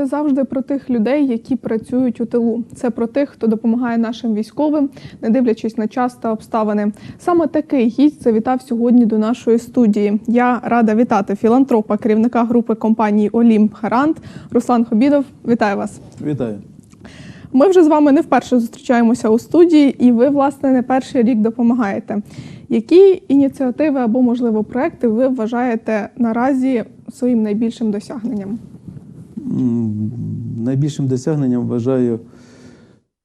Це завжди про тих людей, які працюють у тилу. Це про тих, хто допомагає нашим військовим, не дивлячись на час та обставини. Саме такий гість завітав сьогодні до нашої студії. Я рада вітати філантропа, керівника групи компанії Олімп Гарант Руслан Хобідов. Вітаю вас. Вітаю. Ми вже з вами не вперше зустрічаємося у студії, і ви, власне, не перший рік допомагаєте. Які ініціативи або, можливо, проекти ви вважаєте наразі своїм найбільшим досягненням? Найбільшим досягненням вважаю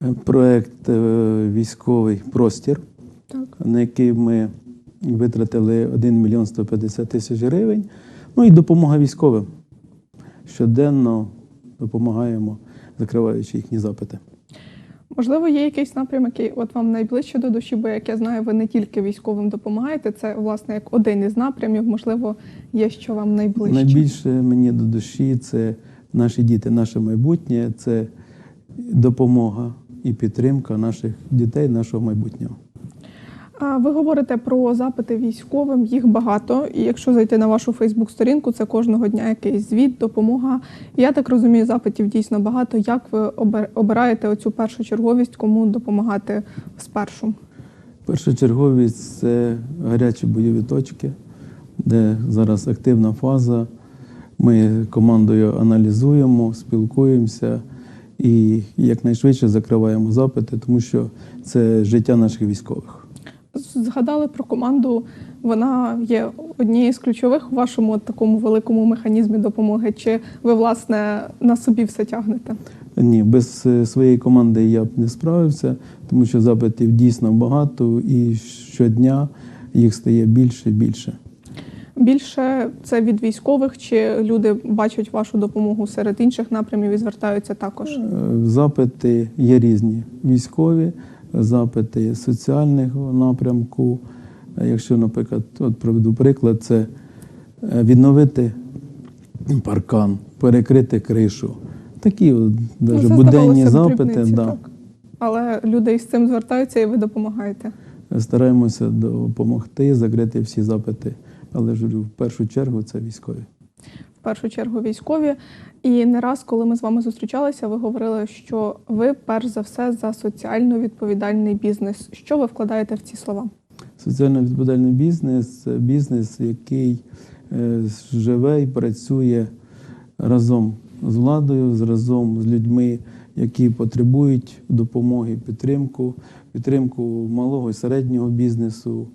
е, проект е, Військовий простір, Так. на який ми витратили 1 мільйон 150 тисяч гривень. Ну і допомога військовим. Щоденно допомагаємо, закриваючи їхні запити. Можливо, є якийсь напрямок, який от вам найближче до душі, бо як я знаю, ви не тільки військовим допомагаєте. Це власне як один із напрямів. Можливо, є що вам найближче. Найбільше мені до душі це наші діти, наше майбутнє, це допомога і підтримка наших дітей, нашого майбутнього. А ви говорите про запити військовим, їх багато. І якщо зайти на вашу Фейсбук-сторінку, це кожного дня якийсь звіт, допомога. Я так розумію, запитів дійсно багато. Як ви обираєте оцю першу черговість, кому допомагати спершу? Першочерговість це гарячі бойові точки, де зараз активна фаза. Ми командою аналізуємо, спілкуємося і якнайшвидше закриваємо запити, тому що це життя наших військових. Згадали про команду. Вона є однією з ключових у вашому такому великому механізмі допомоги. Чи ви власне на собі все тягнете? Ні, без е, своєї команди я б не справився, тому що запитів дійсно багато, і щодня їх стає більше і більше. Більше це від військових, чи люди бачать вашу допомогу серед інших напрямів і звертаються також? Е, Запити є різні: військові, запити соціального напрямку. Е, Якщо, наприклад, от проведу приклад, це е, відновити паркан, перекрити кришу. Такі от, Ну, буденні запити. дрібниці, Да. так. Але люди із цим звертаються і ви допомагаєте. Стараємося допомогти, закрити всі запити. Але ж в першу чергу це військові. В першу чергу військові. І не раз, коли ми з вами зустрічалися, ви говорили, що ви перш за все за соціально відповідальний бізнес. Що ви вкладаєте в ці слова? Соціально відповідальний бізнес це бізнес, який е, живе і працює разом з владою, разом з людьми, які потребують допомоги, підтримку, підтримку малого і середнього бізнесу,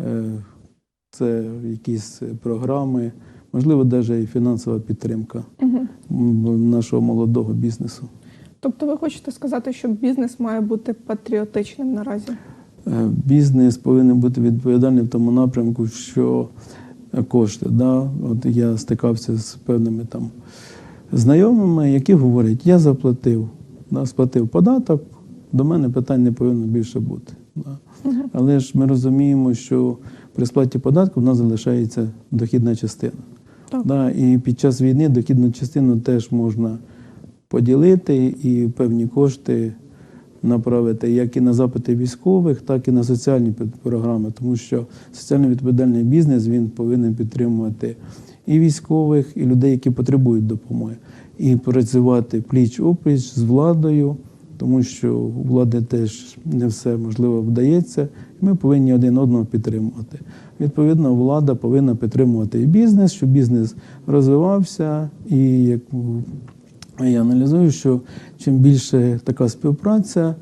е, це якісь програми, можливо, навіть і фінансова підтримка Угу. нашого молодого бізнесу. Тобто, ви хочете сказати, що бізнес має бути патріотичним наразі? Е, Бізнес повинен бути відповідальним в тому напрямку, що кошти. Да? От я стикався з певними там знайомими, які говорять, я заплатив, да, сплатив податок, до мене питань не повинно більше бути. Да? Але ж ми розуміємо, що при сплаті податку в нас залишається дохідна частина. Так. Да? І під час війни дохідну частину теж можна поділити і певні кошти направити як і на запити військових, так і на соціальні програми, тому що соціально відповідальний бізнес він повинен підтримувати і військових, і людей, які потребують допомоги, і працювати пліч опліч з владою, тому що у влади теж не все можливо вдається. і Ми повинні один одного підтримувати. Відповідно, влада повинна підтримувати і бізнес, щоб бізнес розвивався, і як я аналізую, що чим більше така співпраця,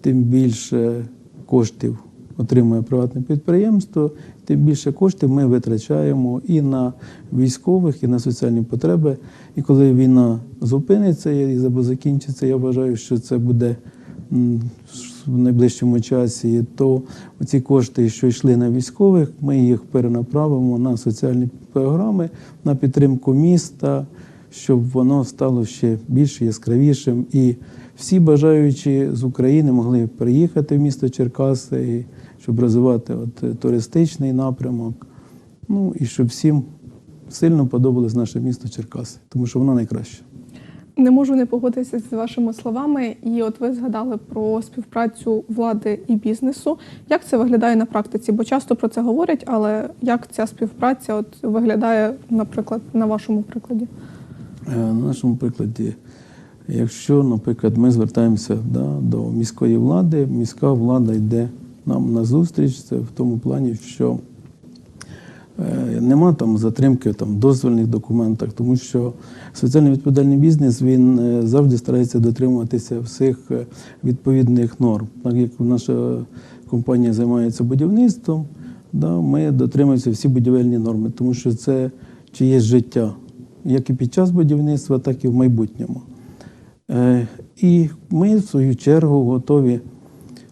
тим більше коштів отримує приватне підприємство, тим більше коштів ми витрачаємо і на військових, і на соціальні потреби. І коли війна зупиниться і закінчиться, я вважаю, що це буде в найближчому часі, то ці кошти, що йшли на військових, ми їх перенаправимо на соціальні програми, на підтримку міста щоб воно стало ще більш яскравішим. І всі бажаючі з України могли приїхати в місто Черкаси, щоб розвивати от, е, туристичний напрямок. Ну і щоб всім сильно подобалось наше місто Черкаси, тому що воно найкраще. Не можу не погодитися з вашими словами. І от ви згадали про співпрацю влади і бізнесу. Як це виглядає на практиці? Бо часто про це говорять, але як ця співпраця от виглядає, наприклад, на вашому прикладі? Е, На нашому прикладі, якщо, наприклад, ми звертаємося да, до міської влади, міська влада йде нам на зустріч, це в тому плані, що е, нема там затримки там, в дозвольних документах, тому що соціально відповідальний бізнес він е, завжди старається дотримуватися всіх е, відповідних норм. Так як наша компанія займається будівництвом, да, ми дотримуємося всі будівельні норми, тому що це чиєсь життя, як і під час будівництва, так і в майбутньому. І ми, в свою чергу, готові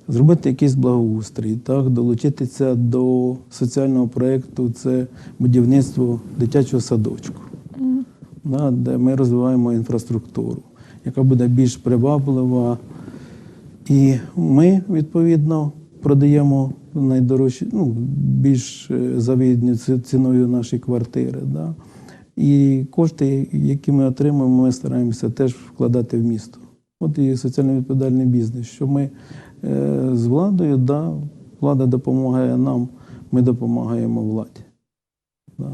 зробити якийсь благоустрій, так, долучитися до соціального проєкту це будівництво дитячого садочку, да, де ми розвиваємо інфраструктуру, яка буде більш приваблива. І ми, відповідно, продаємо найдорожчі, ну, більш е, завідні ціною наші квартири. Да? І кошти, які ми отримуємо, ми стараємося теж вкладати в місто. От і соціально відповідальний бізнес, що ми з владою, да, влада допомагає нам, ми допомагаємо владі. Да.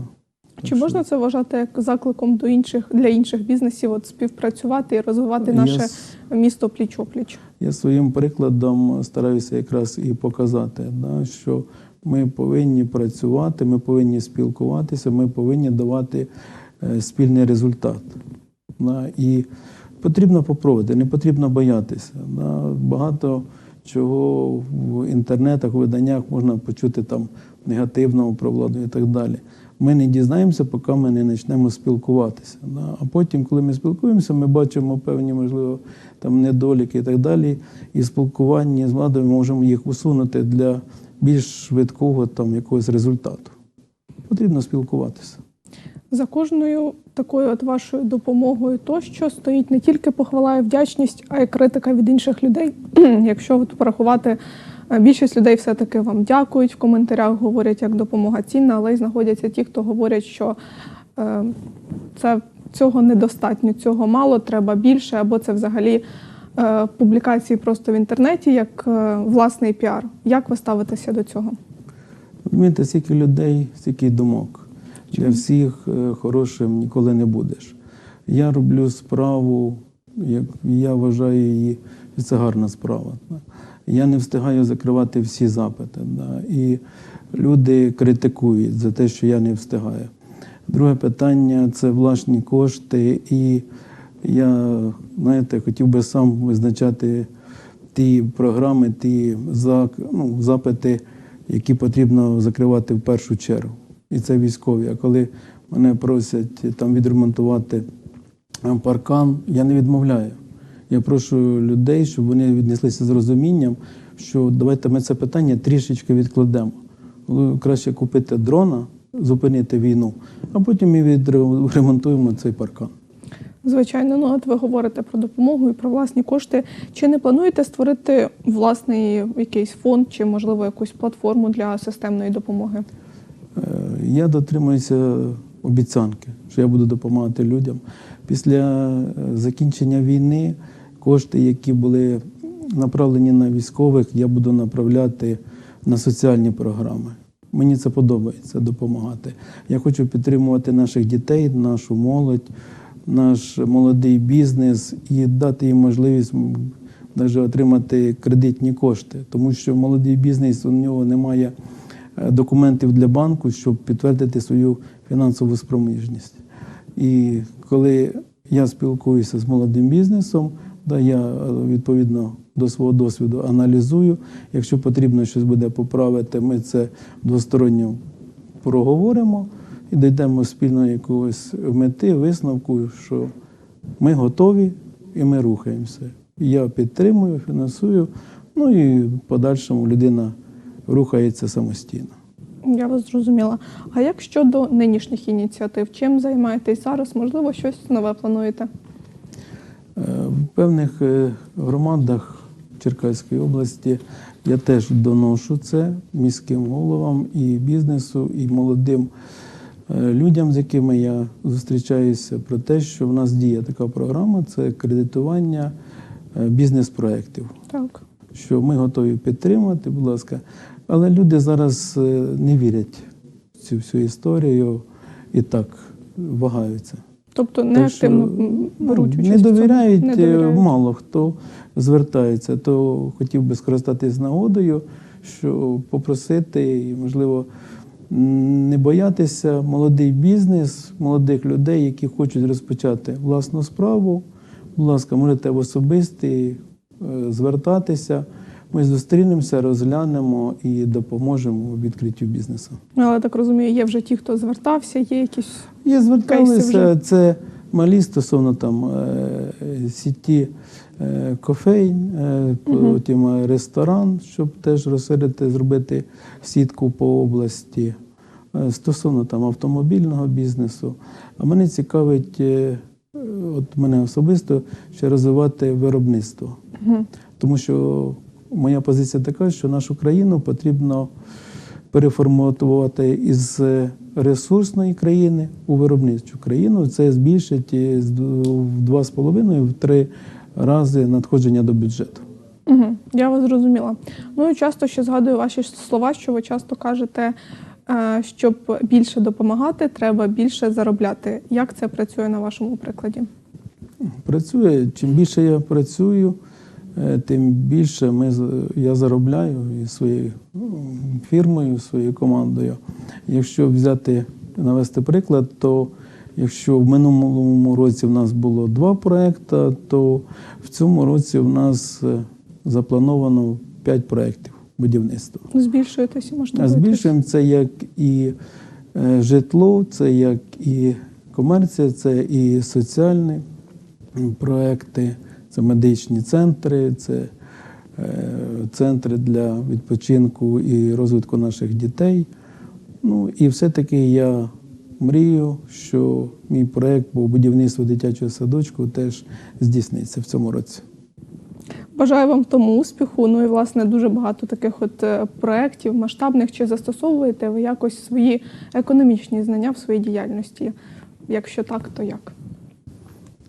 Так Чи що можна це вважати як закликом до інших для інших бізнесів от співпрацювати і розвивати наше с- місто пліч-опліч? Я своїм прикладом стараюся якраз і показати, да, що ми повинні працювати, ми повинні спілкуватися, ми повинні давати е, спільний результат. Да, і потрібно попробувати, не потрібно боятися. Да. Багато чого в інтернетах, в виданнях можна почути там негативного про владу і так далі. Ми не дізнаємося, поки ми не почнемо спілкуватися. Да? А потім, коли ми спілкуємося, ми бачимо певні, можливо, там недоліки і так далі. І в спілкуванні з владою ми можемо їх усунути для більш швидкого там, якогось результату. Потрібно спілкуватися. За кожною такою от вашою допомогою тощо стоїть не тільки похвала і вдячність, а й критика від інших людей. Якщо от порахувати, е, більшість людей все-таки вам дякують в коментарях, говорять, як допомога цінна, але й знаходяться ті, хто говорять, що е, це цього недостатньо, цього мало, треба більше, або це взагалі е, публікації просто в інтернеті як е, власний піар. Як ви ставитеся до цього? Розумієте, стільки людей, стільки думок. Для всіх е, хорошим ніколи не будеш. Я роблю справу, як я вважаю її, і це гарна справа. Я не встигаю закривати всі запити. І люди критикують за те, що я не встигаю. Друге питання це власні кошти. І я, знаєте, хотів би сам визначати ті програми, ті ну, запити, які потрібно закривати в першу чергу. І це військові. А коли мене просять там відремонтувати е, паркан, я не відмовляю. Я прошу людей, щоб вони віднеслися з розумінням, що давайте ми це питання трішечки відкладемо. Краще купити дрона, зупинити війну, а потім ми відремонтуємо цей паркан. Звичайно, ну от ви говорите про допомогу і про власні кошти. Чи не плануєте створити власний якийсь фонд чи, можливо, якусь платформу для системної допомоги? Е, Я дотримуюся обіцянки, що я буду допомагати людям. Після е, закінчення війни кошти, які були направлені на військових, я буду направляти на соціальні програми. Мені це подобається допомагати. Я хочу підтримувати наших дітей, нашу молодь, наш молодий бізнес і дати їм можливість навіть отримати кредитні кошти, тому що молодий бізнес у нього немає документів для банку, щоб підтвердити свою фінансову спроможність. І коли я спілкуюся з молодим бізнесом, да, я е, відповідно до свого досвіду аналізую. Якщо потрібно щось буде поправити, ми це двосторонньо проговоримо і дійдемо спільно якогось мети, висновку, що ми готові і ми рухаємося. Я підтримую, фінансую, ну і в подальшому людина рухається самостійно. Я вас зрозуміла. А як щодо нинішніх ініціатив? Чим займаєтесь зараз? Можливо, щось нове плануєте? Е, В певних е, громадах Черкаської області я теж доношу це міським головам і бізнесу, і молодим е, людям, з якими я зустрічаюся, про те, що в нас діє така програма це кредитування бізнес-проєктів. Так. Що ми готові підтримати, будь ласка. Але люди зараз е, не вірять в цю всю історію і так вагаються. Тобто не активно ну, беруть участь. Не довіряють, Не е, довіряють. мало хто звертається, то хотів би скористатись нагодою, що попросити і, можливо, не боятися молодий бізнес, молодих людей, які хочуть розпочати власну справу. Будь ласка, можете в особисті е, звертатися. Ми зустрінемося, розглянемо і допоможемо у відкриттю бізнесу. Ну, Але так розумію, є вже ті, хто звертався, є якісь. Є зверталися, вже. це малі стосовно там е, сіті е, кофейн, е, потім е, ресторан, щоб теж розширити, зробити сітку по області. Стосовно там автомобільного бізнесу. А мене цікавить, от мене особисто, ще розвивати виробництво. Мгм. Тому що моя позиція така, що нашу країну потрібно переформатувати із ресурсної країни у виробничу країну. Це збільшить е, в два з половиною в три рази надходження до бюджету. Угу, я вас зрозуміла. Ну і часто ще згадую ваші слова, що ви часто кажете, е, щоб більше допомагати, треба більше заробляти. Як це працює на вашому прикладі? Працює. Чим більше я працюю, е, тим більше ми, я заробляю і своєю фірмою, своєю командою. Якщо взяти, навести приклад, то якщо в минулому році в нас було два проекти, то в цьому році в нас е, заплановано п'ять проєктів будівництва. Збільшуєтесь і А масштабуєтесь? збільшуємо це як і е, житло, це як і комерція, це і соціальні проекти, це медичні центри, це е, центри для відпочинку і розвитку наших дітей. Ну і все-таки я мрію, що мій проект по будівництву дитячого садочку теж здійсниться в цьому році. Бажаю вам тому успіху. Ну і власне дуже багато таких от е, проєктів масштабних. Чи застосовуєте ви якось свої економічні знання в своїй діяльності? Якщо так, то як?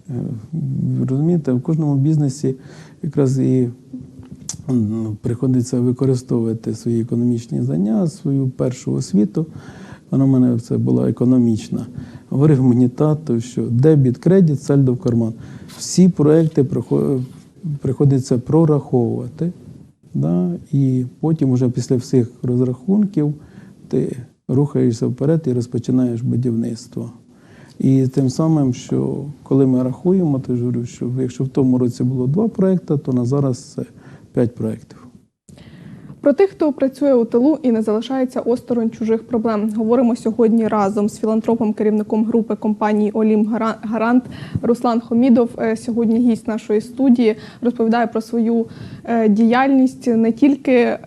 Е, Розумієте, в кожному бізнесі якраз і приходиться використовувати свої економічні знання, свою першу освіту. Вона в мене це була економічна. Говорив мені тато, що дебіт, кредит, сальдо в карман. Всі проекти приходиться прораховувати. Да? І потім, уже після всіх розрахунків, ти рухаєшся вперед і розпочинаєш будівництво. І тим самим, що коли ми рахуємо, то я говорю, що якщо в тому році було два проекти, то на зараз це п'ять проєктів. Про тих, хто працює у тилу і не залишається осторонь чужих проблем, говоримо сьогодні разом з філантропом, керівником групи компанії Олім Гарант Руслан Хомідов. Е, Сьогодні гість нашої студії розповідає про свою е, діяльність не тільки е,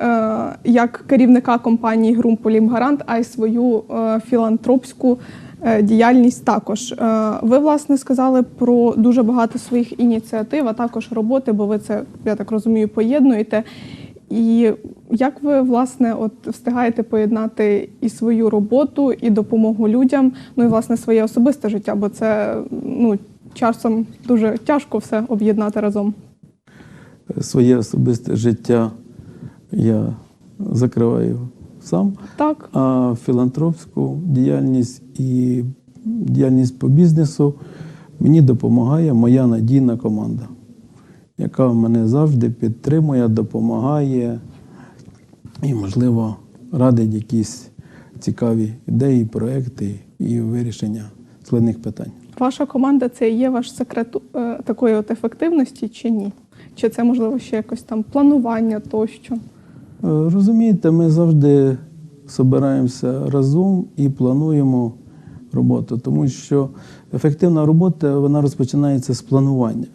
як керівника компанії Груп Олім Гарант, а й свою філантропську. е, Діяльність також. Е, Ви, власне, сказали про дуже багато своїх ініціатив, а також роботи, бо ви це, я так розумію, поєднуєте. І як ви власне от встигаєте поєднати і свою роботу, і допомогу людям, ну і власне своє особисте життя, бо це ну часом дуже тяжко все об'єднати разом. Своє особисте життя я закриваю сам, Так, а філантропську діяльність і діяльність по бізнесу мені допомагає моя надійна команда, яка мене завжди підтримує, допомагає і, можливо, радить якісь цікаві ідеї, проекти і вирішення складних питань. ваша команда це є ваш секрет е, такої от ефективності чи ні? Чи це можливо ще якось там планування тощо? Розумієте, ми завжди збираємося разом і плануємо роботу, тому що ефективна робота вона розпочинається з планування.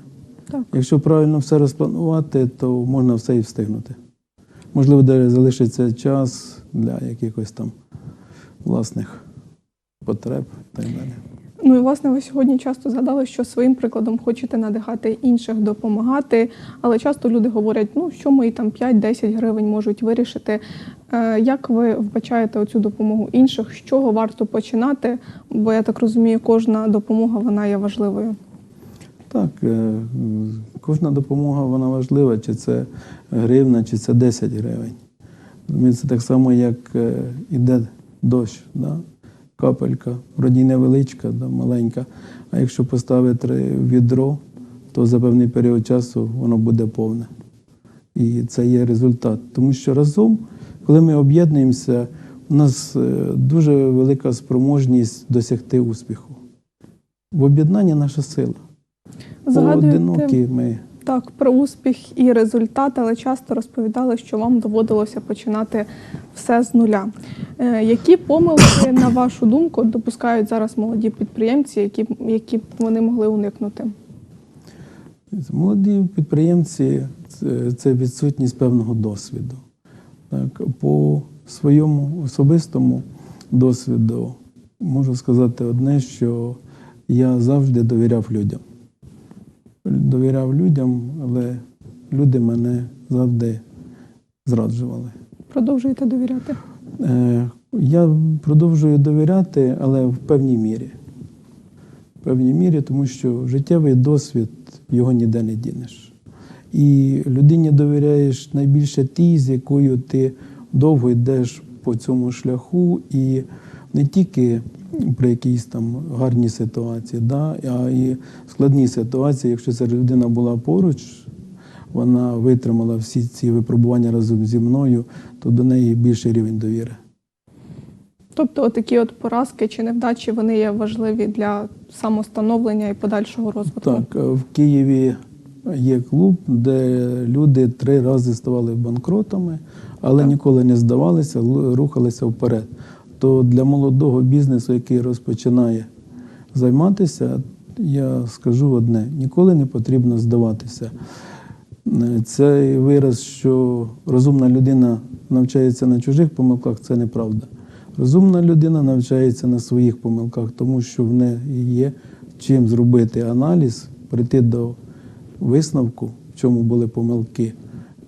Так. Якщо правильно все розпланувати, то можна все і встигнути. Можливо, де залишиться час для якихось там власних потреб і так далі. Ну і власне ви сьогодні часто згадали, що своїм прикладом хочете надихати інших допомагати, але часто люди говорять, ну що мої там 5-10 гривень можуть вирішити. Е, Як ви вбачаєте оцю допомогу інших? З чого варто починати? Бо я так розумію, кожна допомога вона є важливою. Так, е, кожна допомога вона важлива, чи це гривна, чи це 10 гривень. Це так само, як е, іде дощ. Да? Капелька, вроді невеличка, да, маленька. А якщо поставити відро, то за певний період часу воно буде повне. І це є результат. Тому що разом, коли ми об'єднуємося, у нас е, дуже велика спроможність досягти успіху. В об'єднанні наша сила. Згадуєте Поодинокі ми. Так про успіх і результат, але часто розповідали, що вам доводилося починати все з нуля. Е, які помилки, на вашу думку, допускають зараз молоді підприємці, які, які вони могли уникнути? Молоді підприємці це відсутність певного досвіду. Так, по своєму особистому досвіду можу сказати одне, що я завжди довіряв людям. Довіряв людям, але люди мене завжди зраджували. Продовжуєте довіряти? Е, Я продовжую довіряти, але в певній мірі. В певній мірі, тому що життєвий досвід його ніде не дінеш. І людині довіряєш найбільше тій, з якою ти довго йдеш по цьому шляху, і не тільки при якійсь там гарній ситуації, да, а і складній ситуації, якщо ця людина була поруч, вона витримала всі ці випробування разом зі мною, то до неї більший рівень довіри. Тобто, такі от поразки чи невдачі вони є важливі для самостановлення і подальшого розвитку. Так, е, в Києві є клуб, де люди три рази ставали банкротами, але Так. ніколи не здавалися, рухалися вперед. То для молодого бізнесу, який розпочинає займатися, я скажу одне: ніколи не потрібно здаватися. Е, Цей вираз, що розумна людина навчається на чужих помилках, це неправда. Розумна людина навчається на своїх помилках, тому що в неї є чим зробити аналіз, прийти до висновку, в чому були помилки,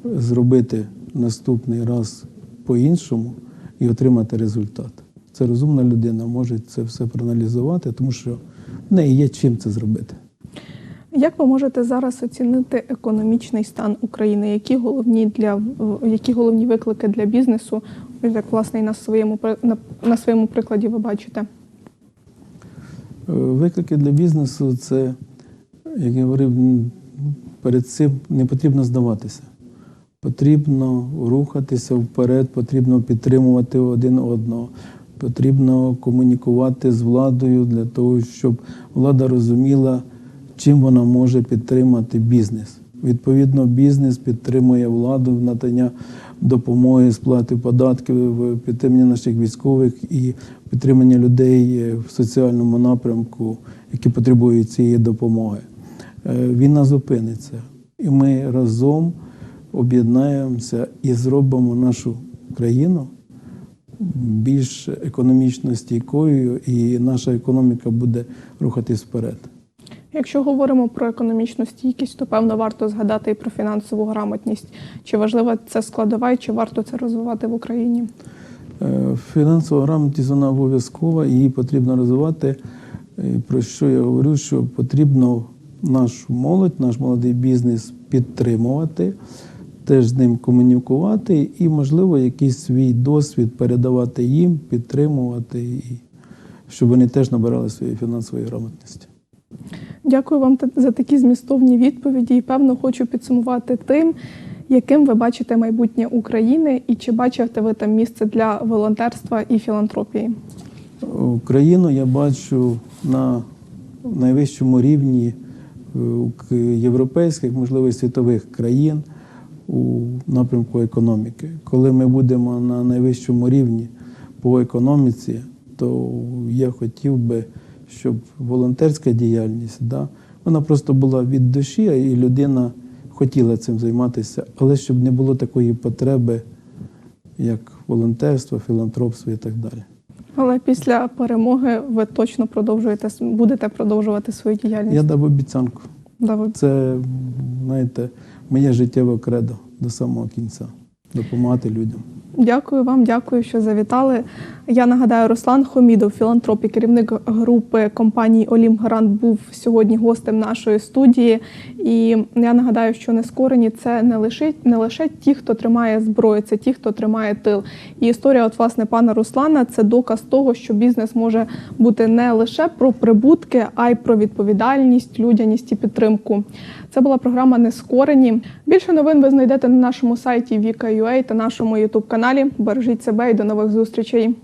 зробити наступний раз по-іншому і отримати результат. Це розумна людина може це все проаналізувати, тому що в неї є чим це зробити. Як ви можете зараз оцінити економічний стан України? Які головні для які головні виклики для бізнесу? Як власне і на своєму на, на своєму прикладі ви бачите? Е, Виклики для бізнесу це, як я говорив, перед цим не потрібно здаватися. Потрібно рухатися вперед, потрібно підтримувати один одного, потрібно комунікувати з владою для того, щоб влада розуміла, чим вона може підтримати бізнес. Відповідно, бізнес підтримує владу в надання допомоги, сплати податків, підтримання наших військових і підтримання людей е, в соціальному напрямку, які потребують цієї допомоги. Е, Війна зупиниться, і ми разом об'єднаємося і зробимо нашу країну більш економічно стійкою, і наша економіка буде рухатись вперед. Якщо говоримо про економічну стійкість, то певно варто згадати і про фінансову грамотність. Чи важлива це складова, і чи варто це розвивати в Україні? Е, Фінансова грамотність вона обов'язкова, її потрібно розвивати. Про що я говорю, що потрібно нашу молодь, наш молодий бізнес підтримувати, теж з ним комунікувати і, можливо, якийсь свій досвід передавати їм, підтримувати, і щоб вони теж набирали своєї фінансової грамотності. Дякую вам за такі змістовні відповіді. І певно хочу підсумувати тим, яким ви бачите майбутнє України, і чи бачите ви там місце для волонтерства і філантропії? Україну я бачу на найвищому рівні е, європейських, можливо, світових країн у напрямку економіки. Коли ми будемо на найвищому рівні по економіці, то я хотів би, щоб волонтерська діяльність, да, вона просто була від душі, і людина хотіла цим займатися, але щоб не було такої потреби, як волонтерство, філантропство і так далі. Але після перемоги ви точно продовжуєте будете продовжувати свою діяльність. Я дав обіцянку. Да, ви- Це, знаєте, моє життєве кредо до самого кінця. Допомагати людям. Дякую вам, дякую, що завітали. Я нагадаю, Руслан Хомідов, філантроп і керівник групи компанії Олім Гарант, був сьогодні гостем нашої студії. І я нагадаю, що нескорені це не лише не лише ті, хто тримає зброю, це ті, хто тримає тил. І історія, от власне пана Руслана, це доказ того, що бізнес може бути не лише про прибутки, а й про відповідальність, людяність і підтримку. Це була програма Нескорені. Більше новин ви знайдете на нашому сайті Vika.ua та нашому Ютуб каналі. Бережіть себе і до нових зустрічей.